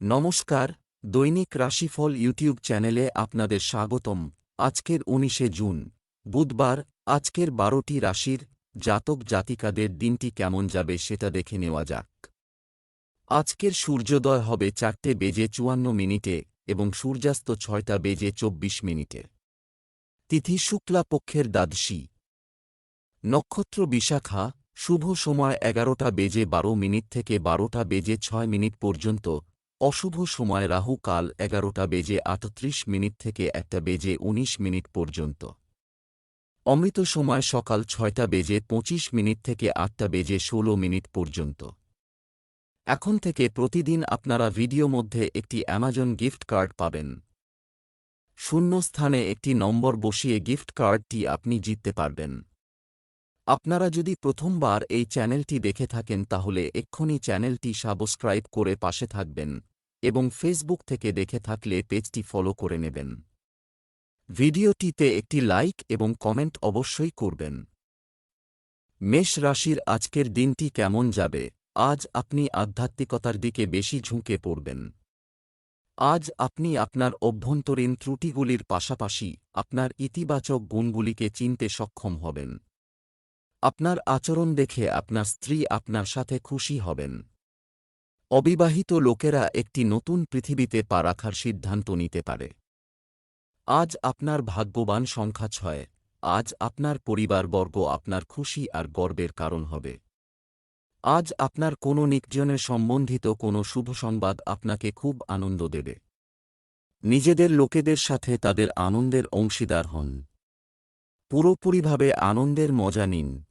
নমস্কার, দৈনিক রাশিফল ইউটিউব চ্যানেলে আপনাদের স্বাগতম। আজকের উনিশে জুন। বুধবার, আজকের বারোটি রাশির জাতক জাতিকাদের দিনটি কেমন যাবে সেটা দেখে নেওয়া যাক। আজকের সূর্যোদয় হবে চারটে বেজে চুয়ান্ন মিনিটে এবং সূর্যাস্ত ছয়টা বেজে চব্বিশ মিনিটে। তিথি শুক্লা পক্ষের দ্বাদশী। নক্ষত্র বিশাখা, শুভ সময় এগারোটা বেজে বারো মিনিট থেকে বারোটা বেজে ছয় মিনিট পর্যন্ত অশুভ সময় রাহু কাল এগারোটা বেজে আটত্রিশ মিনিট থেকে একটা বেজে ১৯ মিনিট পর্যন্ত। অমৃত সময় সকাল ছয়টা বেজে পঁচিশ মিনিট থেকে আটটা বেজে ষোলো মিনিট পর্যন্ত। এখন থেকে প্রতিদিন আপনারা ভিডিও মধ্যে একটি অ্যামাজন গিফট কার্ড পাবেন। শূন্য স্থানে একটি নম্বর বসিয়ে গিফট কার্ডটি আপনি জিততে পারবেন। আপনারা যদি প্রথমবার এই চ্যানেলটি দেখে থাকেন তাহলে এক্ষুনি চ্যানেলটি সাবস্ক্রাইব করে পাশে থাকবেন এবং ফেসবুক থেকে দেখে থাকলে পেজটি ফলো করে নেবেন। ভিডিওটিতে একটি লাইক এবং কমেন্ট অবশ্যই করবেন। মেষ রাশির আজকের দিনটি কেমন যাবে? আজ আপনি আধ্যাত্মিকতার দিকে বেশি ঝুঁকে পড়বেন। আজ আপনি আপনার অভ্যন্তরীণ ত্রুটিগুলির পাশাপাশি আপনার ইতিবাচক গুণগুলিকে চিনতে সক্ষম হবেন। আপনার আচরণ দেখে আপনার স্ত্রী আপনার সাথে খুশি হবেন। অবিবাহিত লোকেরা একটি নতুন পৃথিবীতে পা রাখার সিদ্ধান্ত নিতে পারে। আজ আপনার ভাগ্যবান সংখ্যা ছয়, আজ আপনার পরিবারবর্গ আপনার খুশি আর গর্বের কারণ হবে। আজ আপনার কোনো নিকজনের সম্বন্ধিত কোনো শুভ সংবাদ আপনাকে খুব আনন্দ দেবে। নিজেদের লোকেদের সাথে তাদের আনন্দের অংশীদার হন। পুরোপুরিভাবে আনন্দের মজা নিন।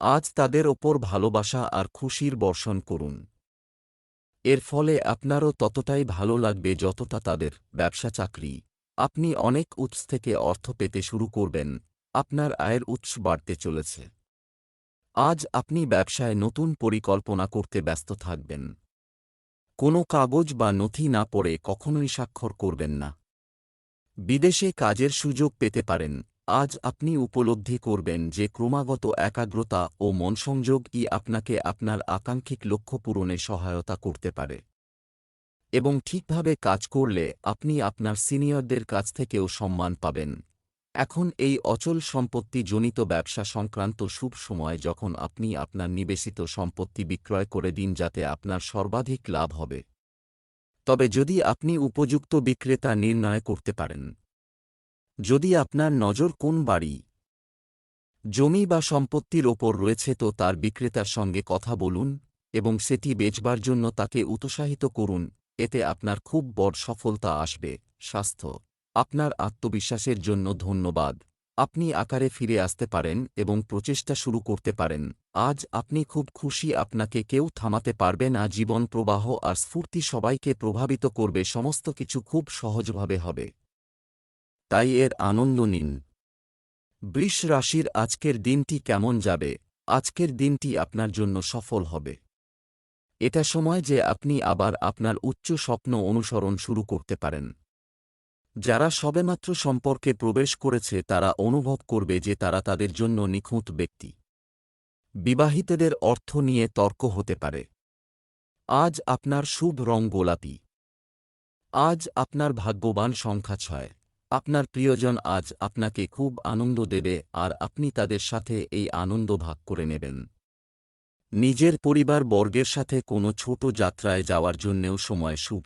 আজ তাদের ওপর ভালোবাসা আর খুশির বর্ষণ করুন। এর ফলে আপনারও ততটাই ভালো লাগবে যতটা তাদের ব্যবসা চাকরি। আপনি অনেক উৎস থেকে অর্থ পেতে শুরু করবেন, আপনার আয়ের উৎস বাড়তে চলেছে। আজ আপনি ব্যবসায় নতুন পরিকল্পনা করতে ব্যস্ত থাকবেন। কোনো কাগজ বা নথি না পড়ে কখনোই স্বাক্ষর করবেন না। বিদেশে কাজের সুযোগ পেতে পারেন। আজ আপনি উপলব্ধি করবেন যে ক্রমাগত একাগ্রতা ও মনসংযোগই আপনাকে আপনার আকাঙ্ক্ষিক লক্ষ্য পূরণে সহায়তা করতে পারে। এবং ঠিকভাবে কাজ করলে আপনি আপনার সিনিয়রদের কাছ থেকেও সম্মান পাবেন। এখন এই অচল সম্পত্তি জনিত ব্যবসা সংক্রান্ত শুভ সময় যখন আপনি আপনার নিবেশিত সম্পত্তি বিক্রয় করে দিন যাতে আপনার সর্বাধিক লাভ হবে। তবে যদি আপনি উপযুক্ত বিক্রেতা নির্ণয় করতে পারেন যদি আপনার নজর কোন বাড়ি, জমি বা সম্পত্তির ওপর রয়েছে তো তার বিক্রেতার সঙ্গে কথা বলুন এবং সেটি বেচবার জন্য তাকে উৎসাহিত করুন, এতে আপনার খুব বড় সফলতা আসবে। স্বাস্থ্য, আপনার আত্মবিশ্বাসের জন্য ধন্যবাদ। আপনি আকারে ফিরে আসতে পারেন এবং প্রচেষ্টা শুরু করতে পারেন। আজ আপনি খুব খুশি আপনাকে কেউ থামাতে পারবে না, জীবন প্রবাহ আর স্ফূর্তি সবাইকে প্রভাবিত করবে, সমস্ত কিছু খুব সহজভাবে হবে। তাই এর আনন্দ নিন। বৃষ রাশির আজকের দিনটি কেমন যাবে? আজকের দিনটি আপনার জন্য সফল হবে। এটা সময় যে আপনি আবার আপনার উচ্চ স্বপ্ন অনুসরণ শুরু করতে পারেন। যারা সবেমাত্র সম্পর্কে প্রবেশ করেছে, তারা অনুভব করবে যে তারা তাদের জন্য নিখুঁত ব্যক্তি। বিবাহিতদের অর্থ নিয়ে তর্ক হতে পারে। আজ আপনার শুভ রং গোলাপি। আজ আপনার ভাগ্যবান সংখ্যা ছয়। আপনার প্রিয়জন আজ আপনাকে খুব আনন্দ দেবে আর আপনি তাদের সাথে এই আনন্দ ভাগ করে নেবেন। নিজের পরিবার বর্গের সাথে কোনো ছোট যাত্রায় যাওয়ার জন্যেও সময় শুভ।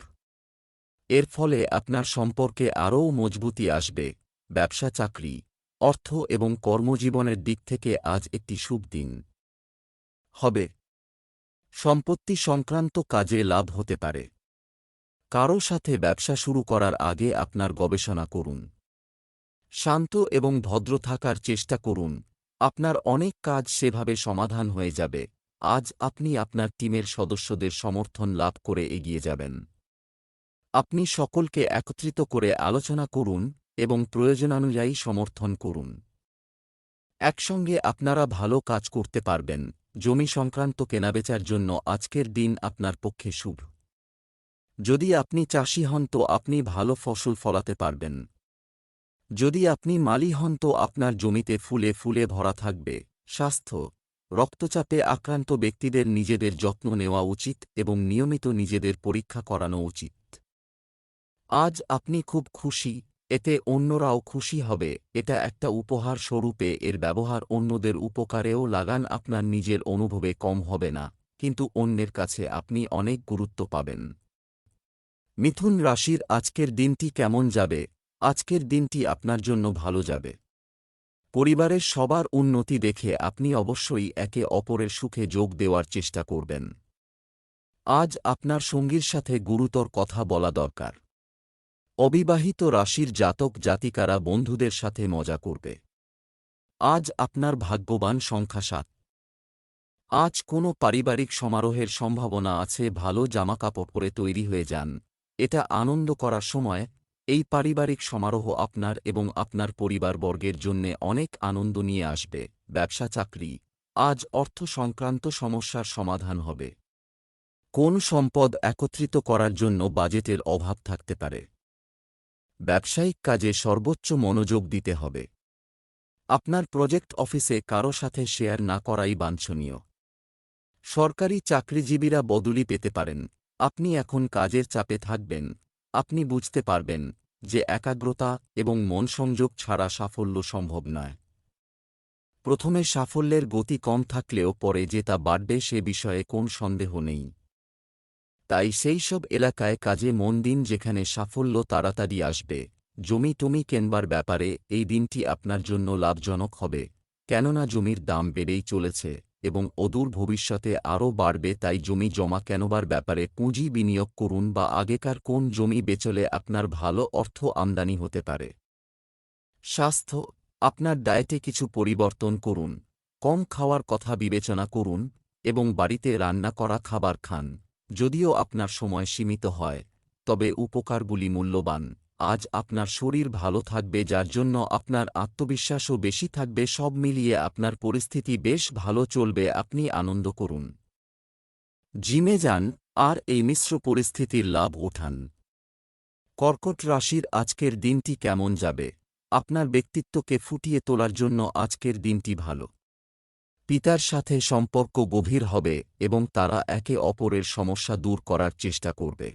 এর ফলে আপনার সম্পর্কে আরও মজবুতি আসবে, ব্যবসা, চাকরি, অর্থ এবং কর্মজীবনের দিক থেকে আজ একটি শুভ দিন। হবে। সম্পত্তি সংক্রান্ত কাজে লাভ হতে পারে। কারও সাথে ব্যবসা শুরু করার আগে আপনার গবেষণা করুন। শান্ত এবং ভদ্র থাকার চেষ্টা করুন। আপনার অনেক কাজ সেভাবে সমাধান হয়ে যাবে। আজ আপনি আপনার টিমের সদস্যদের সমর্থন লাভ করে এগিয়ে যাবেন। আপনি সকলকে একত্রিত করে আলোচনা করুন এবং প্রয়োজনানুযায়ী সমর্থন করুন। একসঙ্গে আপনারা ভালো কাজ করতে পারবেন। জমি সংক্রান্ত কেনাবেচার জন্য আজকের দিন আপনার পক্ষে শুভ। যদি আপনি চাষি হন তো আপনি ভালো ফসল ফলাতে পারবেন। যদি আপনি মালি হন তো আপনার জমিতে ফুলে ফুলে ভরা থাকবে। স্বাস্থ্য। রক্তচাপে আক্রান্ত ব্যক্তিদের নিজেদের যত্ন নেওয়া উচিত এবং নিয়মিত নিজেদের পরীক্ষা করানো উচিত। আজ আপনি খুব খুশি, এতে অন্যরাও খুশি হবে, এটা একটা উপহার স্বরূপে এর ব্যবহার অন্যদের উপকারেও লাগান আপনার নিজের অনুভবে কম হবে না, কিন্তু অন্যের কাছে আপনি অনেক গুরুত্ব পাবেন। মিথুন রাশির আজকের দিনটি কেমন যাবে? আজকের দিনটি আপনার জন্য ভালো যাবে। পরিবারের সবার উন্নতি দেখে আপনি অবশ্যই একে অপরের সুখে যোগ দেওয়ার চেষ্টা করবেন। আজ আপনার সঙ্গীর সাথে গুরুতর কথা বলা দরকার। অবিবাহিত রাশির জাতক জাতিকারা বন্ধুদের সাথে মজা করবে। আজ আপনার ভাগ্যবান সংখ্যা সাত। আজ কোনো পারিবারিক সমারোহের সম্ভাবনা আছে, ভালো জামাকাপড় পরে তৈরি হয়ে যান। এটা আনন্দ করার সময় এই পারিবারিক সমারোহ আপনার এবং আপনার পরিবারবর্গের জন্যে অনেক আনন্দ নিয়ে আসবে, ব্যবসা চাকরি। আজ অর্থ সংক্রান্ত সমস্যার সমাধান হবে। কোন সম্পদ একত্রিত করার জন্য বাজেটের অভাব থাকতে পারে? ব্যবসায়িক কাজে সর্বোচ্চ মনোযোগ দিতে হবে। আপনার প্রজেক্ট অফিসে কারও সাথে শেয়ার না করাই বাঞ্ছনীয়। সরকারি চাকরিজীবীরা বদলি পেতে পারেন। আপনি এখন কাজের চাপে থাকবেন। আপনি বুঝতে পারবেন যে একাগ্রতা এবং মন সংযোগ ছাড়া সাফল্য সম্ভব নয়। প্রথমে সাফল্যের গতি কম থাকলেও পরে যে তা বাড়বে সে বিষয়ে কোন সন্দেহ নেই। তাই সেই সব এলাকায় কাজে মন দিন যেখানে সাফল্য তাড়াতাড়ি আসবে। জমি টমি কেনবার ব্যাপারে এই দিনটি আপনার জন্য লাভজনক হবে। কেননা জমির দাম বেড়েই চলেছে। এবং অদূর ভবিষ্যতে আরও বাড়বে, তাই জমি জমা কেনবার ব্যাপারে পুঁজি বিনিয়োগ করুন বা আগেকার কোন জমি বেচলে আপনার ভালো অর্থ আমদানি হতে পারে। স্বাস্থ্য, আপনার ডায়েটে কিছু পরিবর্তন করুন, কম খাওয়ার কথা বিবেচনা করুন এবং বাড়িতে রান্না করা খাবার খান, যদিও আপনার সময় সীমিত হয়, তবে উপকারগুলি মূল্যবান। আজ আপনার শরীর ভালো থাকবে যার জন্য আপনার আত্মবিশ্বাসও বেশি থাকবে, সব মিলিয়ে আপনার পরিস্থিতি বেশ ভালো চলবে, আপনি আনন্দ করুন। জিমে যান আর এই মিশ্র পরিস্থিতির লাভ ওঠান কর্কট রাশির আজকের দিনটি কেমন যাবে? আপনার ব্যক্তিত্বকে ফুটিয়ে তোলার জন্য আজকের দিনটি ভালো। পিতার সাথে সম্পর্ক গভীর হবে এবং তারা একে অপরের সমস্যা দূর করার চেষ্টা করবে।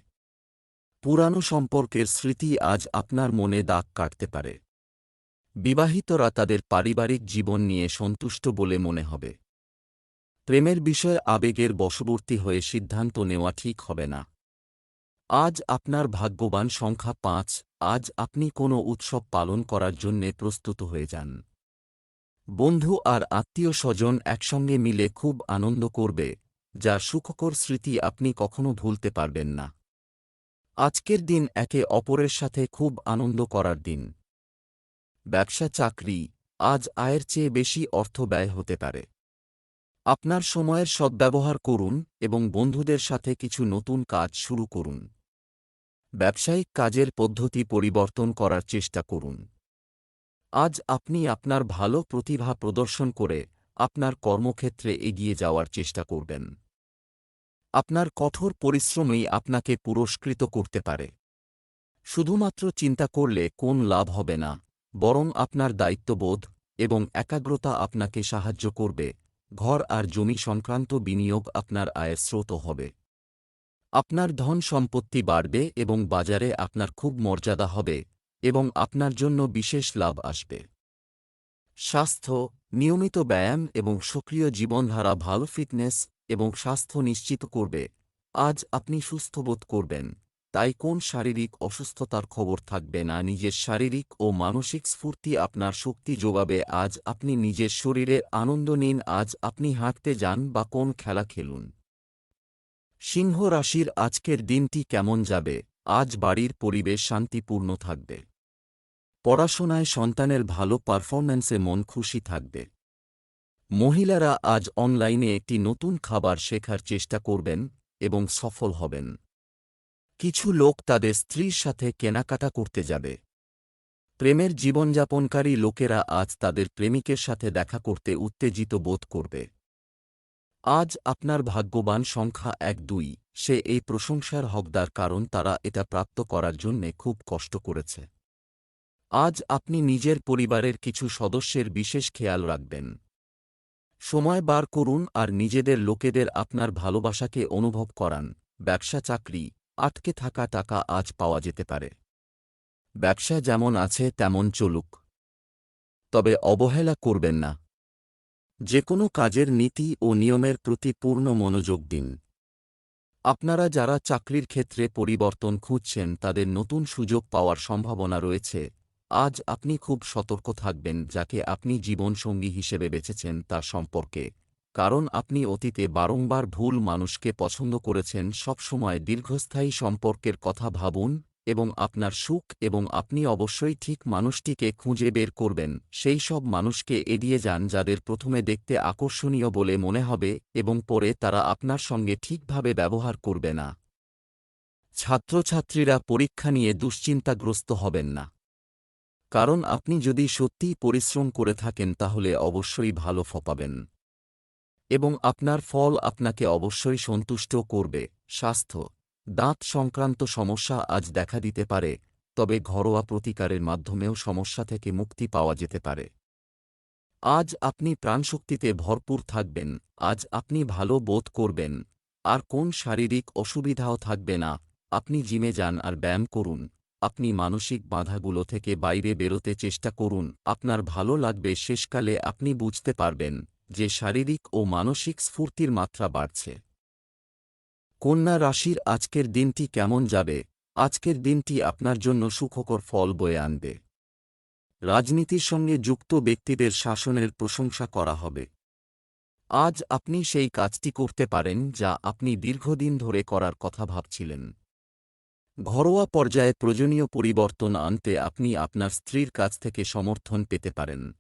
পুরানো সম্পর্কের স্মৃতি আজ আপনার মনে দাগ কাটতে পারে। বিবাহিতরা তাদের পারিবারিক জীবন নিয়ে সন্তুষ্ট বলে মনে হবে। প্রেমের বিষয়ে আবেগের বশবর্তী হয়ে সিদ্ধান্ত নেওয়া ঠিক হবে না। আজ আপনার ভাগ্যবান সংখ্যা পাঁচ, আজ আপনি কোনো উৎসব পালন করার জন্যে প্রস্তুত হয়ে যান। বন্ধু আর আত্মীয় স্বজন একসঙ্গে মিলে খুব আনন্দ করবে, যা সুখকর স্মৃতি আপনি কখনো ভুলতে পারবেন না। আজকের দিন একে অপরের সাথে খুব আনন্দ করার দিন। ব্যবসা চাকরি, আজ আয়ের চেয়ে বেশি অর্থ ব্যয় হতে পারে। আপনার সময়ের সদ্ব্যবহার করুন এবং বন্ধুদের সাথে কিছু নতুন কাজ শুরু করুন। ব্যবসায়িক কাজের পদ্ধতি পরিবর্তন করার চেষ্টা করুন। আজ আপনি আপনার ভালো প্রতিভা প্রদর্শন করে আপনার কর্মক্ষেত্রে এগিয়ে যাওয়ার চেষ্টা করবেন। আপনার কঠোর পরিশ্রমই আপনাকে পুরস্কৃত করতে পারে। শুধুমাত্র চিন্তা করলে কোন লাভ হবে না, বরং আপনার দায়িত্ববোধ এবং একাগ্রতা আপনাকে সাহায্য করবে, ঘর আর জমি সংক্রান্ত বিনিয়োগ আপনার আয়ের স্রোত হবে। আপনার ধন সম্পত্তি বাড়বে এবং বাজারে আপনার খুব মর্যাদা হবে এবং আপনার জন্য বিশেষ লাভ আসবে। স্বাস্থ্য, নিয়মিত ব্যায়াম এবং সক্রিয় জীবনধারা, ভালো ফিটনেস এবং স্বাস্থ্য নিশ্চিত করবে। আজ আপনি সুস্থ বোধ করবেন। তাই কোন শারীরিক অসুস্থতার খবর থাকবে না নিজের শারীরিক ও মানসিক স্ফূর্তি আপনার শক্তি যোগাবে। আজ আপনি নিজের শরীরের আনন্দ নিন। আজ আপনি হাঁটতে যান বা কোন খেলা খেলুন। সিংহ রাশির আজকের দিনটি কেমন যাবে? আজ বাড়ির পরিবেশ শান্তিপূর্ণ থাকবে। পড়াশোনায় সন্তানের ভালো পারফরম্যান্সে মন খুশি থাকবে। মহিলারা আজ অনলাইনে একটি নতুন খাবার শেখার চেষ্টা করবেন এবং সফল হবেন। কিছু লোক তাদের স্ত্রীর সাথে কেনাকাটা করতে যাবে। প্রেমের জীবনযাপনকারী লোকেরা আজ তাদের প্রেমিকের সাথে দেখা করতে উত্তেজিত বোধ করবে। আজ আপনার ভাগ্যবান সংখ্যা এক দুই। সে এই প্রশংসার হকদার কারণ তারা এটা প্রাপ্ত করার জন্যে খুব কষ্ট করেছে। আজ আপনি নিজের পরিবারের কিছু সদস্যের বিশেষ খেয়াল রাখবেন। সময় বার করুন আর নিজেদের লোকেদের আপনার ভালোবাসাকে অনুভব করান। ব্যবসা চাকরি, আটকে থাকা টাকা আজ পাওয়া যেতে পারে। ব্যবসা যেমন আছে তেমন চলুক। তবে অবহেলা করবেন না। যে কোনো কাজের নীতি ও নিয়মের প্রতি পূর্ণ মনোযোগ দিন। আপনারা যারা চাকরির ক্ষেত্রে পরিবর্তন খুঁজছেন তাদের নতুন সুযোগ পাওয়ার সম্ভাবনা রয়েছে। আজ আপনি খুব সতর্ক থাকবেন যাকে আপনি জীবনসঙ্গী হিসেবে বেছেছেন তার সম্পর্কে। কারণ আপনি অতীতে বারংবার ভুল মানুষকে পছন্দ করেছেন, সবসময় দীর্ঘস্থায়ী সম্পর্কের কথা ভাবুন এবং আপনার সুখ এবং আপনি অবশ্যই ঠিক মানুষটিকে খুঁজে বের করবেন। সেই সব মানুষকে এড়িয়ে যান যাদের প্রথমে দেখতে আকর্ষণীয় বলে মনে হবে এবং পরে তারা আপনার সঙ্গে ঠিকভাবে ব্যবহার করবে না। ছাত্রছাত্রীরা পরীক্ষা নিয়ে দুশ্চিন্তাগ্রস্ত হবেন না। কারণ আপনি যদি সত্যিই পরিশ্রম করে থাকেন তাহলে অবশ্যই ভালো ফপাবেন এবং আপনার ফল আপনাকে অবশ্যই সন্তুষ্ট করবে। স্বাস্থ্য। দাঁত সংক্রান্ত সমস্যা আজ দেখা দিতে পারে, তবে ঘরোয়া প্রতিকারের মাধ্যমেও সমস্যা থেকে মুক্তি পাওয়া যেতে পারে। আজ আপনি প্রাণশক্তিতে ভরপুর থাকবেন, আজ আপনি ভালো বোধ করবেন। আর কোন শারীরিক অসুবিধাও থাকবে না, আপনি জিমে যান আর ব্যায়াম করুন। আপনি মানসিক বাধাগুলো থেকে বাইরে বেরোতে চেষ্টা করুন। আপনার ভালো লাগবে শেষকালে আপনি বুঝতে পারবেন যে শারীরিক ও মানসিক স্ফূর্তির মাত্রা বাড়ছে। কন্যা রাশির আজকের দিনটি কেমন যাবে? আজকের দিনটি আপনার জন্য সুখকর ফল বয়ে আনবে। রাজনীতির সঙ্গে যুক্ত ব্যক্তিদের শাসনের প্রশংসা করা হবে। আজ আপনি সেই কাজটি করতে পারেন যা আপনি দীর্ঘদিন ধরে করার কথা ভাবছিলেন। ঘরোয়া পর্যায়ে প্রয়োজনীয় পরিবর্তন আনতে আপনি আপনার স্ত্রীর কাছ থেকে সমর্থন পেতে পারেন।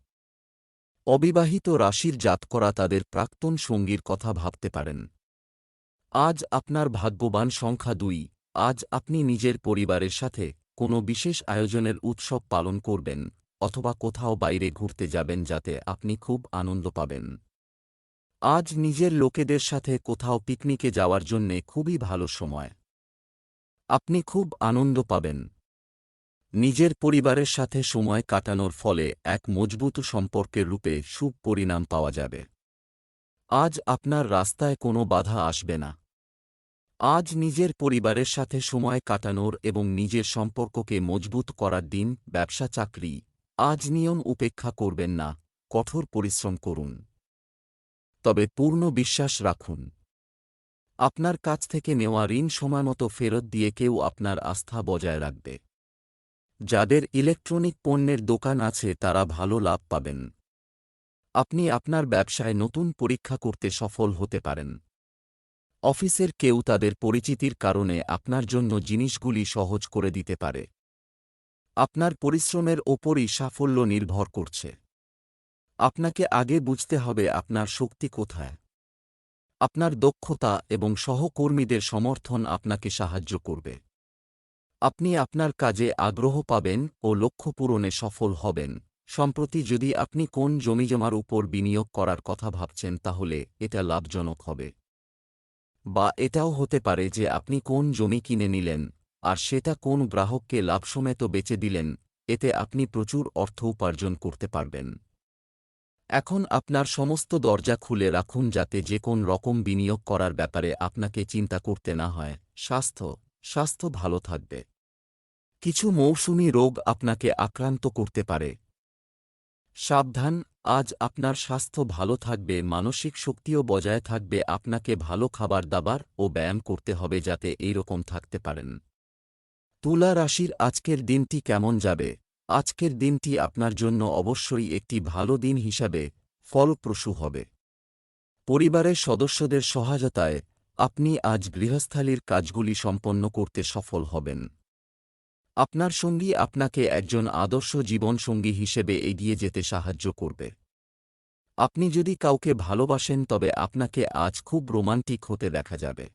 অবিবাহিত রাশির জাত করা তাদের প্রাক্তন সঙ্গীর কথা ভাবতে পারেন। আজ আপনার ভাগ্যবান সংখ্যা দুই, আজ আপনি নিজের পরিবারের সাথে কোনো বিশেষ আয়োজনের উৎসব পালন করবেন অথবা কোথাও বাইরে ঘুরতে যাবেন যাতে আপনি খুব আনন্দ পাবেন। আজ নিজের লোকেদের সাথে কোথাও পিকনিকে যাওয়ার জন্যে খুবই ভালো সময়। আপনি খুব আনন্দ পাবেন। নিজের পরিবারের সাথে সময় কাটানোর ফলে এক মজবুত সম্পর্কের রূপে সুপ পরিণাম পাওয়া যাবে। আজ আপনার রাস্তায় কোনো বাধা আসবে না। আজ নিজের পরিবারের সাথে সময় কাটানোর এবং নিজের সম্পর্ককে মজবুত করার দিন, ব্যবসা, চাকরি, আজ নিয়ম উপেক্ষা করবেন না, কঠোর পরিশ্রম করুন। তবে পূর্ণ বিশ্বাস রাখুন। আপনার কাছ থেকে নেওয়া ঋণ সময়মতো ফেরত দিয়ে কেউ আপনার আস্থা বজায় রাখবে। যাদের ইলেকট্রনিক পণ্যের দোকান আছে, তারা ভালো লাভ পাবেন। আপনি আপনার ব্যবসায় নতুন পরীক্ষা করতে সফল হতে পারেন। অফিসের কেউ তাদের পরিচিতির কারণে আপনার জন্য জিনিসগুলি সহজ করে দিতে পারে। আপনার পরিশ্রমের ওপরই সাফল্য নির্ভর করছে। আপনাকে আগে বুঝতে হবে আপনার শক্তি কোথায়। আপনার দক্ষতা এবং সহকর্মীদের সমর্থন আপনাকে সাহায্য করবে। আপনি আপনার কাজে আগ্রহ পাবেন ও লক্ষ্য পূরণে সফল হবেন। সম্প্রতি যদি আপনি কোন জমিজমার উপর বিনিয়োগ করার কথা ভাবছেন, তাহলে এটা লাভজনক হবে। বা এটাও হতে পারে যে আপনি কোন জমি কিনে নিলেন আর সেটা কোন গ্রাহককে লাভসমেত বেচে দিলেন, এতে আপনি প্রচুর অর্থ উপার্জন করতে পারবেন। এখন আপনার সমস্ত দরজা খুলে রাখুন যাতে যে কোন রকম বিনিয়োগ করার ব্যাপারে আপনাকে চিন্তা করতে না হয়। স্বাস্থ্য স্বাস্থ্য ভালো থাকবে। কিছু মৌসুমি রোগ আপনাকে আক্রান্ত করতে পারে। সাবধান, আজ আপনার স্বাস্থ্য ভালো থাকবে, মানসিক শক্তিও বজায় থাকবে, আপনাকে ভালো খাবার দাবার ও ব্যায়াম করতে হবে যাতে এই রকম থাকতে পারেন। তুলা রাশির আজকের দিনটি কেমন যাবে? আজকের দিনটি আপনার জন্য অবশ্যই একটি ভালো দিন হিসাবে ফলপ্রসূ হবে। পরিবারের সদস্যদের সহায়তায় আপনি আজ গৃহস্থালির কাজগুলি সম্পন্ন করতে সফল হবেন। আপনার সঙ্গী আপনাকে একজন আদর্শ জীবনসঙ্গী হিসেবে এগিয়ে যেতে সাহায্য করবে। আপনি যদি কাউকে ভালোবাসেন তবে আপনাকে আজ খুব রোমান্টিক হতে দেখা যাবে।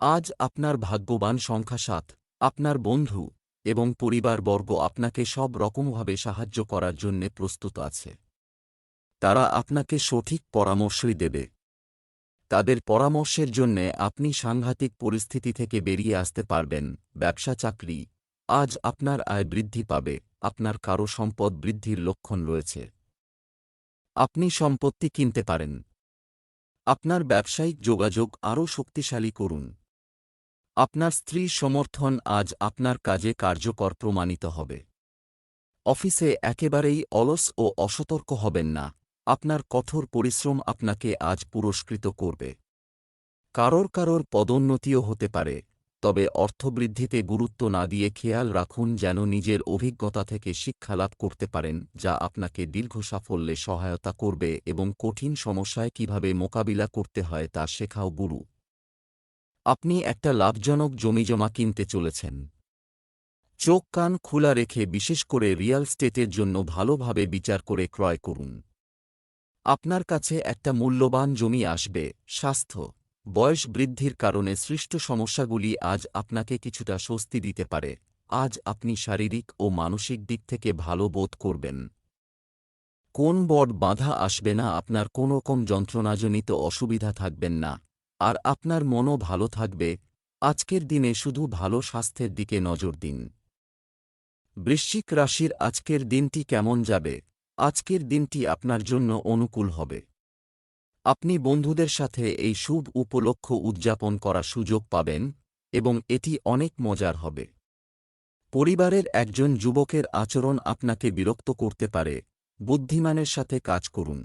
আজ আপনার ভাগ্যবান সংখ্যা সাত, আপনার বন্ধু এবং পরিবারবর্গ আপনাকে সব রকমভাবে সাহায্য করার জন্যে প্রস্তুত আছে। তারা আপনাকে সঠিক পরামর্শই দেবে। তাদের পরামর্শের জন্যে আপনি সাংঘাতিক পরিস্থিতি থেকে বেরিয়ে আসতে পারবেন, ব্যবসা চাকরি। আজ আপনার আয় বৃদ্ধি পাবে, আপনার কারও সম্পদ বৃদ্ধির লক্ষণ রয়েছে। আপনি সম্পত্তি কিনতে পারেন। আপনার ব্যবসায়িক যোগাযোগ আরও শক্তিশালী করুন। আপনার স্ত্রীর সমর্থন আজ আপনার কাজে কার্যকর প্রমাণিত হবে। অফিসে একেবারেই অলস ও অসতর্ক হবেন না। আপনার কঠোর পরিশ্রম আপনাকে আজ পুরস্কৃত করবে। কারোর কারোর পদোন্নতিও হতে পারে, তবে অর্থবৃদ্ধিতে গুরুত্ব না দিয়ে খেয়াল রাখুন যেন নিজের অভিজ্ঞতা থেকে শিক্ষালাভ করতে পারেন, যা আপনাকে দীর্ঘ সাফল্যে সহায়তা করবে এবং কঠিন সমস্যায় কীভাবে মোকাবিলা করতে হয় তা শেখাও গুরু। আপনি একটা লাভজনক জমিজমা কিনতে চলেছেন। চোখ কান খোলা রেখে বিশেষ করে রিয়াল স্টেটের জন্য ভালোভাবে বিচার করে ক্রয় করুন। আপনার কাছে একটা মূল্যবান জমি আসবে, স্বাস্থ্য, বয়স বৃদ্ধির কারণে সৃষ্ট সমস্যাগুলি আজ আপনাকে কিছুটা স্বস্তি দিতে পারে। আজ আপনি শারীরিক ও মানসিক দিক থেকে ভালো বোধ করবেন। কোন বড় বাধা আসবে না, আপনার কোনো রকম যন্ত্রণাজনিত অসুবিধা থাকবেন না। আর আপনার মনও ভালো থাকবে। আজকের দিনে শুধু ভালো স্বাস্থ্যের দিকে নজর দিন। বৃশ্চিক রাশির আজকের দিনটি কেমন যাবে? আজকের দিনটি আপনার জন্য অনুকূল হবে। আপনি বন্ধুদের সাথে এই শুভ উপলক্ষ উদযাপন করার সুযোগ পাবেন এবং এটি অনেক মজার হবে। পরিবারের একজন যুবকের আচরণ আপনাকে বিরক্ত করতে পারে। বুদ্ধিমানের সাথে কাজ করুন।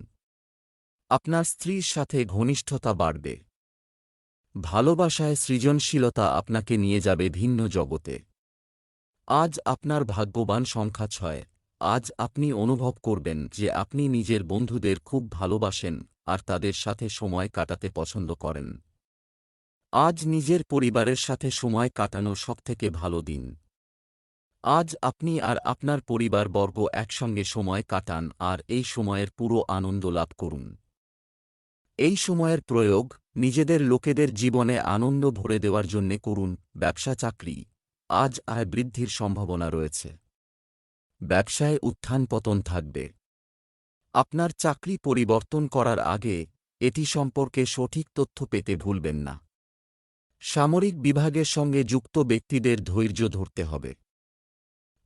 আপনার স্ত্রীর সাথে ঘনিষ্ঠতা বাড়বে। ভালোবাসায় সৃজনশীলতা আপনাকে নিয়ে যাবে ভিন্ন জগতে। আজ আপনার ভাগ্যবান সংখ্যা ছয়। আজ আপনি অনুভব করবেন যে আপনি নিজের বন্ধুদের খুব ভালোবাসেন আর তাদের সাথে সময় কাটাতে পছন্দ করেন। আজ নিজের পরিবারের সাথে সময় কাটানো সবথেকে ভালো দিন। আজ আপনি আর আপনার পরিবারবর্গ একসঙ্গে সময় কাটান আর এই সময়ের পুরো আনন্দ লাভ করুন। এই সময়ের প্রয়োগ নিজেদের লোকেদের জীবনে আনন্দ ভরে দেওয়ার জন্যে করুন ব্যবসা চাকরি। আজ আয় বৃদ্ধির সম্ভাবনা রয়েছে। ব্যবসায় উত্থান পতন থাকবে। আপনার চাকরি পরিবর্তন করার আগে এটি সম্পর্কে সঠিক তথ্য পেতে ভুলবেন না। সামরিক বিভাগের সঙ্গে যুক্ত ব্যক্তিদের ধৈর্য ধরতে হবে।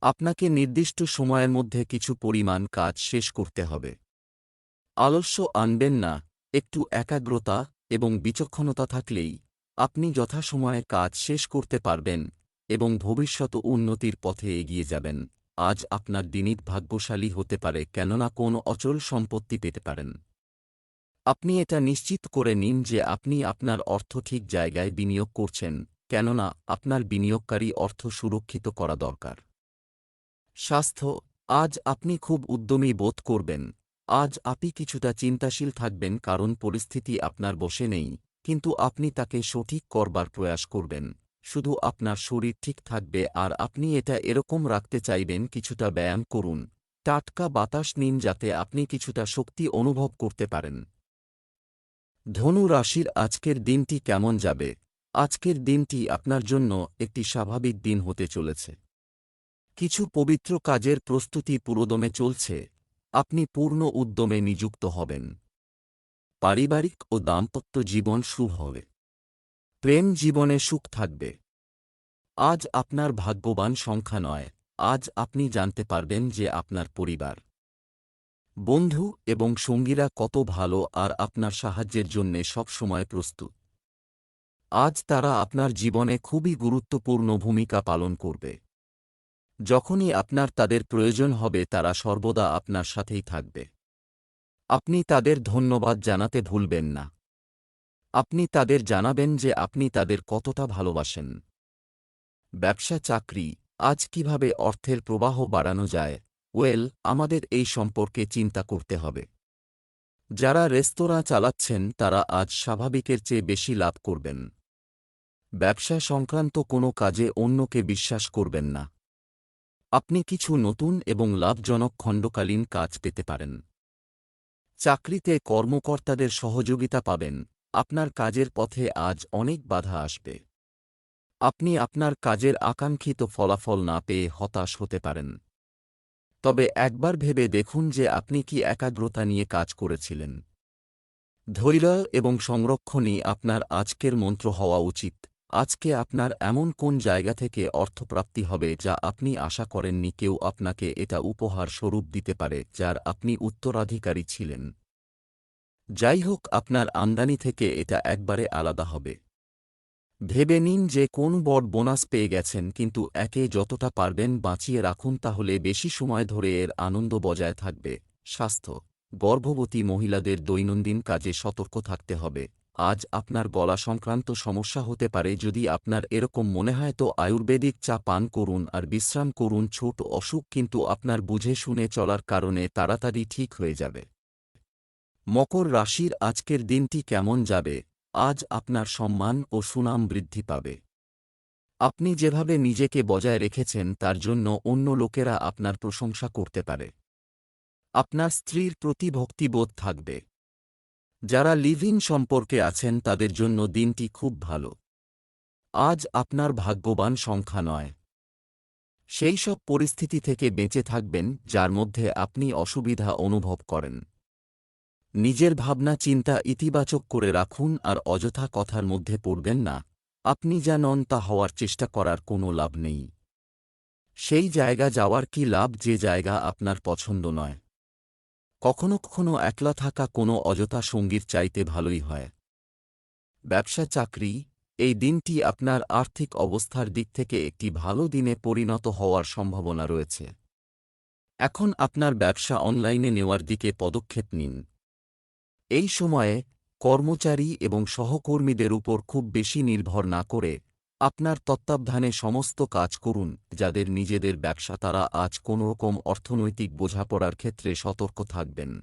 আপনাকে নির্দিষ্ট সময়ের মধ্যে কিছু পরিমাণ কাজ শেষ করতে হবে। আলস্য আনবেন না, একটু একাগ্রতা এবং বিচক্ষণতা থাকলেই আপনি যথাসময়ে কাজ শেষ করতে পারবেন এবং ভবিষ্যৎ উন্নতির পথে এগিয়ে যাবেন। আজ আপনার দিনিত ভাগ্যশালী হতে পারে, কেননা কোনো অচল সম্পত্তি পেতে পারেন। আপনি এটা নিশ্চিত করে নিন যে আপনি আপনার অর্থ ঠিক জায়গায় বিনিয়োগ করছেন, কেননা আপনার বিনিয়োগকারী অর্থ সুরক্ষিত করা দরকার। স্বাস্থ্য, আজ আপনি খুব উদ্যমী বোধ করবেন। আজ আপনি কিছুটা চিন্তাশীল থাকবেন কারণ পরিস্থিতি আপনার বসে নেই, কিন্তু আপনি তাকে সঠিক করবার প্রয়াস করবেন। শুধু আপনার শরীর ঠিক থাকবে আর আপনি এটা এরকম রাখতে চাইবেন কিছুটা ব্যায়াম করুন। টাটকা বাতাস নিন যাতে আপনি কিছুটা শক্তি অনুভব করতে পারেন। ধনু রাশির আজকের দিনটি কেমন যাবে? আজকের দিনটি আপনার জন্য একটি স্বাভাবিক দিন হতে চলেছে। কিছু পবিত্র কাজের প্রস্তুতি পুরোদমে চলছে। আপনি পূর্ণ উদ্যমে নিযুক্ত হবেন। পারিবারিক ও দাম্পত্য জীবন শুভ হবে। প্রেম জীবনে সুখ থাকবে। আজ আপনার ভাগ্যবান সংখ্যা নয়, আজ আপনি জানতে পারবেন যে আপনার পরিবার, বন্ধু এবং সঙ্গীরা কত ভালো আর আপনার সাহায্যের জন্যে সবসময় প্রস্তুত। আজ তারা আপনার জীবনে খুবই গুরুত্বপূর্ণ ভূমিকা পালন করবে। যখনই আপনার তাদের প্রয়োজন হবে, তারা সর্বদা আপনার সাথেই থাকবে। আপনি তাদের ধন্যবাদ জানাতে ভুলবেন না। আপনি তাদের জানাবেন যে আপনি তাদের কতটা ভালোবাসেন। ব্যবসা চাকরি, আজ কীভাবে অর্থের প্রবাহ বাড়ানো যায়? ওয়েল, আমাদের এই সম্পর্কে চিন্তা করতে হবে। যারা রেস্তোরাঁ চালাচ্ছেন, তারা আজ স্বাভাবিকের চেয়ে বেশি লাভ করবেন। ব্যবসা সংক্রান্ত কোনো কাজে অন্যকে বিশ্বাস করবেন না। আপনি কিছু নতুন এবং লাভজনক খণ্ডকালীন কাজ পেতে পারেন। চাকরিতে কর্মকর্তাদের সহযোগিতা পাবেন। আপনার কাজের পথে আজ অনেক বাধা আসবে। আপনি আপনার কাজের আকাঙ্ক্ষিত ফলাফল না পেয়ে হতাশ হতে পারেন। তবে একবার ভেবে দেখুন যে আপনি কি একাগ্রতা নিয়ে কাজ করেছিলেন। ধৈর্য এবং সংরক্ষণই আপনার আজকের মন্ত্র হওয়া উচিত। আজকে আপনার এমন কোন জায়গা থেকে অর্থপ্রাপ্তি হবে যা আপনি আশা করেননি কেউ আপনাকে এটা উপহার স্বরূপ দিতে পারে, যার আপনি উত্তরাধিকারী ছিলেন। যাই হোক, আপনার আমদানি থেকে এটা একবারে আলাদা হবে। ভেবে নিন যে কোন বড় বোনাস পেয়ে গেছেন, কিন্তু একে যতটা পারবেন বাঁচিয়ে রাখুন, তাহলে বেশি সময় ধরে এর আনন্দ বজায় থাকবে। স্বাস্থ্য। গর্ভবতী মহিলাদের দৈনন্দিন কাজে সতর্ক থাকতে হবে। আজ আপনার গলা সংক্রান্ত সমস্যা হতে পারে যদি আপনার এরকম মনে হয় তো আয়ুর্বেদিক চা পান করুন আর বিশ্রাম করুন ছোট অসুখ কিন্তু আপনার বুঝে শুনে চলার কারণে তাড়াতাড়ি ঠিক হয়ে যাবে। মকর রাশির আজকের দিনটি কেমন যাবে? আজ আপনার সম্মান ও সুনাম বৃদ্ধি পাবে। আপনি যেভাবে নিজেকে বজায় রেখেছেন তার জন্য অন্য লোকেরা আপনার প্রশংসা করতে পারে। আপনার স্ত্রীর প্রতি ভক্তিবোধ থাকবে। যারা লিভ সম্পর্কে আছেন তাদের জন্য দিনটি খুব ভালো। আজ আপনার ভাগ্যবান সংখ্যা নয়। সেই সব পরিস্থিতি থেকে বেঁচে থাকবেন যার মধ্যে আপনি অসুবিধা অনুভব করেন। নিজের ভাবনা চিন্তা ইতিবাচক করে রাখুন আর অযথা কথার মধ্যে পড়বেন না। আপনি যা নন তা হওয়ার চেষ্টা করার কোনো লাভ নেই। সেই জায়গা যাওয়ার কি লাভ যে জায়গা আপনার পছন্দ নয়? কখনো কখনো একলা থাকা কোনো অযথা সঙ্গীর চাইতে ভালোই হয়। ব্যবসা চাকরি, এই দিনটি আপনার আর্থিক অবস্থার দিক থেকে একটি ভালো দিনে পরিণত হওয়ার সম্ভাবনা রয়েছে। এখন আপনার ব্যবসা অনলাইনে নেওয়ার দিকে পদক্ষেপ নিন। এই সময়ে কর্মচারী এবং সহকর্মীদের উপর খুব বেশি নির্ভর না করে আপনার তত্ত্বাবধানে সমস্ত কাজ করুন, যাদের নিজেদের ব্যবসা তারা আজ কোনোরকম অর্থনৈতিক বোঝাপড়ার ক্ষেত্রে সতর্ক থাকবেন।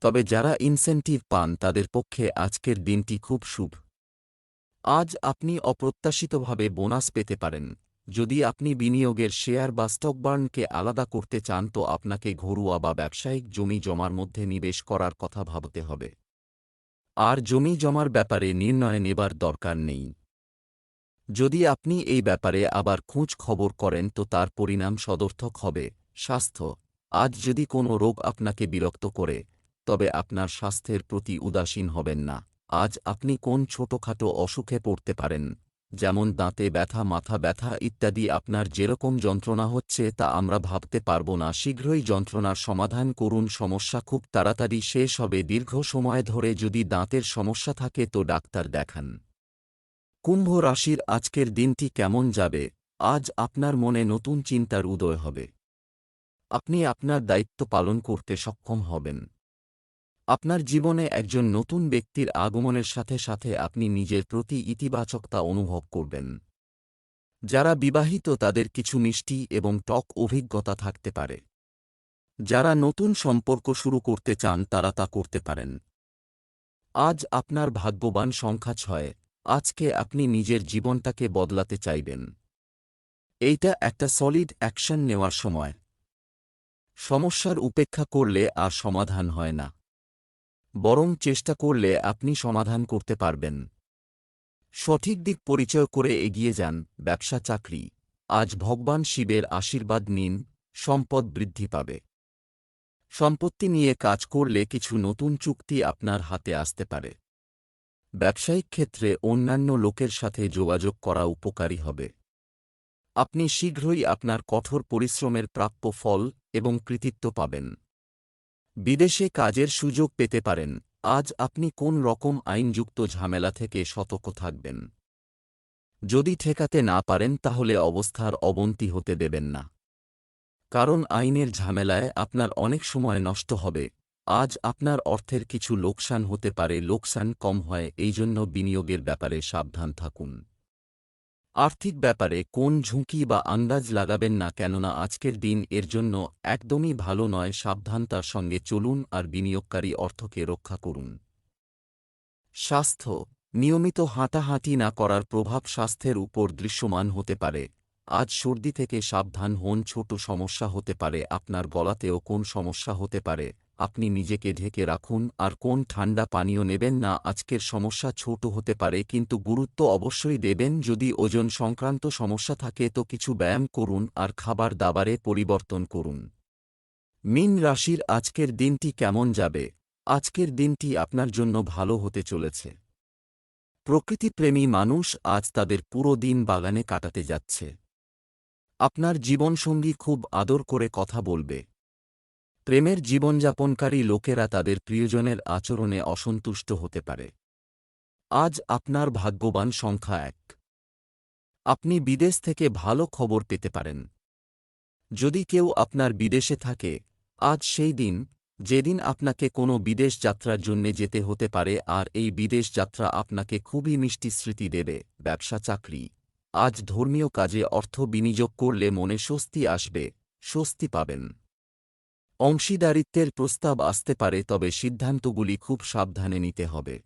তবে যারা ইনসেন্টিভ পান, তাদের পক্ষে আজকের দিনটি খুব শুভ। আজ আপনি অপ্রত্যাশিতভাবে বোনাস পেতে পারেন। যদি আপনি বিনিয়োগের শেয়ার বা স্টকবার্নকে আলাদা করতে চান, তো আপনাকে ঘরোয়া বা ব্যবসায়িক জমি জমার মধ্যে নিবেশ করার কথা ভাবতে হবে। আর জমি জমার ব্যাপারে নির্ণয় নেবার দরকার নেই। যদি আপনি এই ব্যাপারে আবার খোঁজ খবর করেন তো তার পরিণাম সদর্থক হবে। স্বাস্থ্য। আজ যদি কোনো রোগ আপনাকে বিরক্ত করে, তবে আপনার স্বাস্থ্যের প্রতি উদাসীন হবেন না। আজ আপনি কোন ছোটখাটো অসুখে পড়তে পারেন, যেমন দাঁতে ব্যথা, মাথা ব্যথা ইত্যাদি আপনার যেরকম যন্ত্রণা হচ্ছে তা আমরা ভাবতে পারব না। শীঘ্রই যন্ত্রণার সমাধান করুন, সমস্যা খুব তাড়াতাড়ি শেষ হবে। দীর্ঘ সময় ধরে যদি দাঁতের সমস্যা থাকে তো ডাক্তার দেখান। কুম্ভ রাশির আজকের দিনটি কেমন যাবে? আজ আপনার মনে নতুন চিন্তার উদয় হবে। আপনি আপনার দায়িত্ব পালন করতে সক্ষম হবেন। আপনার জীবনে একজন নতুন ব্যক্তির আগমনের সাথে সাথে আপনি নিজের প্রতি ইতিবাচকতা অনুভব করবেন। যারা বিবাহিত তাদের কিছু মিষ্টি এবং টক অভিজ্ঞতা থাকতে পারে। যারা নতুন সম্পর্ক শুরু করতে চান তারা তা করতে পারেন। আজ আপনার ভাগ্যবান সংখ্যা ছয়। আজকে আপনি নিজের জীবনটাকে বদলাতে চাইবেন। এইটা একটা সলিড অ্যাকশন নেওয়ার সময়। সমস্যার উপেক্ষা করলে আর সমাধান হয় না। বরং চেষ্টা করলে আপনি সমাধান করতে পারবেন। সঠিক দিক পরিচয় করে এগিয়ে যান, ব্যবসা, চাকরি। আজ ভগবান শিবের আশীর্বাদ নিন, সম্পদ বৃদ্ধি পাবে। সম্পত্তি নিয়ে কাজ করলে কিছু নতুন চুক্তি আপনার হাতে আসতে পারে। ব্যবসায়িক ক্ষেত্রে অন্যান্য লোকের সাথে যোগাযোগ করা উপকারী হবে। আপনি শীঘ্রই আপনার কঠোর পরিশ্রমের প্রাপ্য ফল এবং কৃতিত্ব পাবেন। বিদেশে কাজের সুযোগ পেতে পারেন। আজ আপনি কোন রকম আইনযুক্ত ঝামেলা থেকে সতর্ক থাকবেন? যদি ঠেকাতে না পারেন, তাহলে অবস্থার অবনতি হতে দেবেন না। কারণ আইনের ঝামেলায় আপনার অনেক সময় নষ্ট হবে। আজ আপনার অর্থের কিছু লোকসান হতে পারে, লোকসান কম হয় এই জন্য বিনিয়োগের ব্যাপারে সাবধান থাকুন। আর্থিক ব্যাপারে কোন ঝুঁকি বা আন্দাজ লাগাবেন না, কেননা আজকের দিন এর জন্য একদমই ভালো নয়, সাবধানতার সঙ্গে চলুন আর বিনিয়োগকারী অর্থকে রক্ষা করুন। স্বাস্থ্য, নিয়মিত হাঁটাহাঁটি না করার প্রভাব স্বাস্থ্যের উপর দৃশ্যমান হতে পারে। আজ সর্দি থেকে সাবধান হন, ছোট সমস্যা হতে পারে, আপনার গলাতেও কোন সমস্যা হতে পারে। আপনি নিজেকে ঢেকে রাখুন, আর কোন ঠান্ডা পানীয় নেবেন না, আজকের সমস্যা ছোট হতে পারে, কিন্তু গুরুত্ব অবশ্যই দেবেন, যদি ওজন সংক্রান্ত সমস্যা থাকে তো কিছু ব্যায়াম করুন, আর খাবার দাবারে পরিবর্তন করুন। মিন রাশির আজকের দিনটি কেমন যাবে? আজকের দিনটি আপনার জন্য ভালো হতে চলেছে। প্রকৃতিপ্রেমী মানুষ আজ তাদের পুরো দিন বাগানে কাটাতে যাচ্ছে। আপনার জীবনসঙ্গী খুব আদর করে কথা বলবে। প্রেমের জীবনযাপনকারী লোকেরা তাদের প্রিয়জনের আচরণে অসন্তুষ্ট হতে পারে। আজ আপনার ভাগ্যবান সংখ্যা এক। আপনি বিদেশ থেকে ভালো খবর পেতে পারেন। যদি কেউ আপনার বিদেশে থাকে, আজ সেই দিন, যেদিন আপনাকে কোনো বিদেশ যাত্রার জন্য যেতে হতে পারে আর এই বিদেশ যাত্রা আপনাকে খুবই মিষ্টি স্মৃতি দেবে, ব্যবসা, চাকরি। আজ ধর্মীয় কাজে অর্থ বিনিয়োগ করলে মনে স্বস্তি আসবে, স্বস্তি পাবেন। অংশীদারিত্বের প্রস্তাব আসতে পারে, তবে সিদ্ধান্তগুলি খুব সাবধানে নিতে হবে।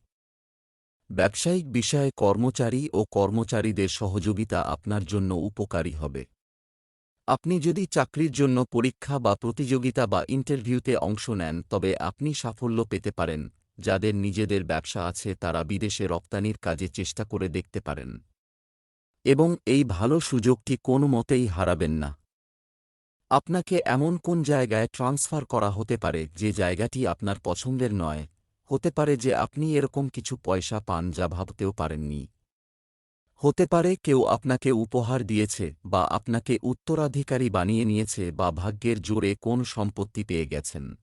ব্যবসায়িক বিষয়ে কর্মচারী ও কর্মচারীদের সহযোগিতা আপনার জন্য উপকারী হবে। আপনি যদি চাকরির জন্য পরীক্ষা বা প্রতিযোগিতা বা ইন্টারভিউতে অংশ নেন, তবে আপনি সাফল্য পেতে পারেন, যাদের নিজেদের ব্যবসা আছে তারা বিদেশে রপ্তানির কাজে চেষ্টা করে দেখতে পারেন। এবং এই ভালো সুযোগটি কোনো মতেই হারাবেন না। আপনাকে এমন কোন জায়গায় ট্রান্সফার করা হতে পারে যে জায়গাটি আপনার পছন্দের নয়? হতে পারে যে আপনি এরকম কিছু পয়সা পান যা ভাবতেও পারেননি। হতে পারে কেউ আপনাকে উপহার দিয়েছে বা আপনাকে উত্তরাধিকারী বানিয়ে নিয়েছে বা ভাগ্যের জোরে কোন সম্পত্তি পেয়ে গেছেন।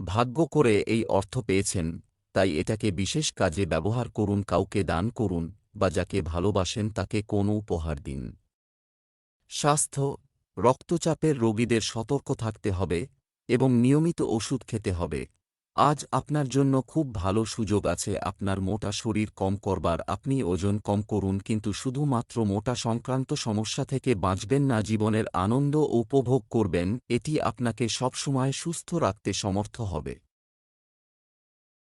ভাগ্য করে এই অর্থ পেয়েছেন, তাই এটাকে বিশেষ কাজে ব্যবহার করুন, কাউকে দান করুন বা যাকে ভালোবাসেন তাকে কোনো উপহার দিন। স্বাস্থ্য রক্তচাপের রোগীদের সতর্ক থাকতে হবে এবং নিয়মিত ওষুধ খেতে হবে। আজ আপনার জন্য খুব ভালো সুযোগ আছে, আপনার মোটা শরীর কম করবার, আপনি ওজন কম করুন, কিন্তু শুধুমাত্র মোটা সংক্রান্ত সমস্যা থেকে বাঁচবেন না, জীবনের আনন্দ উপভোগ করবেন, এটি আপনাকে সবসময় সুস্থ রাখতে সমর্থ হবে।